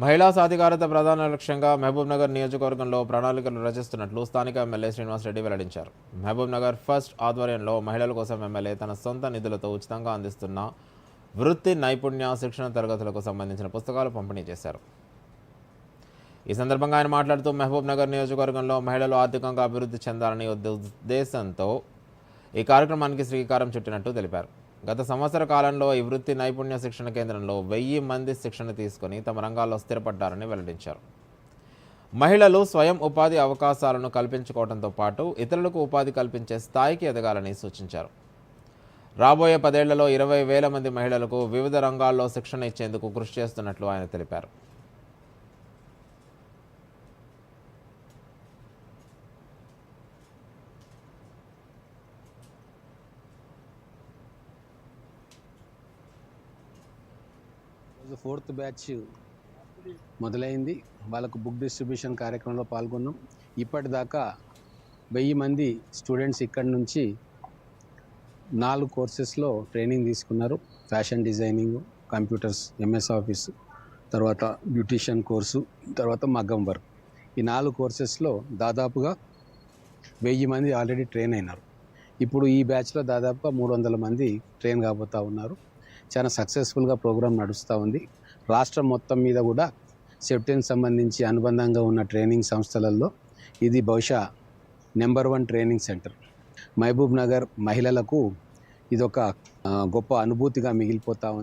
మహిళా సాధికారత ప్రధాన లక్ష్యంగా మహబూబ్నగర్ నియోజకవర్గంలో ప్రణాళికలు రచిస్తున్నట్లు స్థానిక ఎమ్మెల్యే శ్రీనివాసరెడ్డి వెల్లడించారు. మహబూబ్నగర్ ఫస్ట్ ఆధ్వర్యంలో మహిళల కోసం ఎమ్మెల్యే తన సొంత నిధులతో ఉచితంగా అందిస్తున్న వృత్తి నైపుణ్య శిక్షణ తరగతులకు సంబంధించిన పుస్తకాలు పంపిణీ చేశారు. ఈ సందర్భంగా ఆయన మాట్లాడుతూ మహబూబ్నగర్ నియోజకవర్గంలో మహిళలు ఆర్థికంగా అభివృద్ధి చెందాలని ఉద్ద- ఉద్దేశంతో ఈ కార్యక్రమానికి శ్రీకారం చుట్టినట్టు తెలిపారు. గత సంవత్సర కాలంలో ఈ వృత్తి నైపుణ్య శిక్షణ కేంద్రంలో వెయ్యి మంది శిక్షణ తీసుకుని తమ రంగాల్లో స్థిరపడ్డారని వెల్లడించారు. మహిళలు స్వయం ఉపాధి అవకాశాలను కల్పించుకోవడంతో పాటు ఇతరులకు ఉపాధి కల్పించే స్థాయికి ఎదగాలని సూచించారు. రాబోయే పదేళ్ళలో ఇరవై వేల మంది మహిళలకు వివిధ రంగాల్లో శిక్షణ ఇచ్చేందుకు కృషి చేస్తున్నట్లు ఆయన తెలిపారు. ఫోర్త్ బ్యాచ్ మొదలైంది. వాళ్ళకు బుక్ డిస్ట్రిబ్యూషన్ కార్యక్రమంలో పాల్గొన్నాం. ఇప్పటిదాకా వెయ్యి మంది స్టూడెంట్స్ ఇక్కడి నుంచి నాలుగు కోర్సెస్లో ట్రైనింగ్ తీసుకున్నారు. Fashion designing computers MS office తర్వాత బ్యూటీషియన్ కోర్సు తర్వాత మగ్గం వర్క్. ఈ నాలుగు కోర్సెస్లో దాదాపుగా వెయ్యి మంది ఆల్రెడీ ట్రైన్ అయినారు. ఇప్పుడు ఈ బ్యాచ్లో దాదాపుగా మూడు వందల మంది ట్రైన్ కాబోతూ ఉన్నారు. చాలా సక్సెస్ఫుల్గా ప్రోగ్రాం నడుస్తూ ఉంది. రాష్ట్రం మొత్తం మీద కూడా సెప్టెన్ సంబంధించి అనుబంధంగా ఉన్న ట్రైనింగ్ సంస్థలలో ఇది బహుశా number one training centre Mahbubnagar మహిళలకు ఇదొక గొప్ప అనుభూతిగా మిగిలిపోతా ఉంది.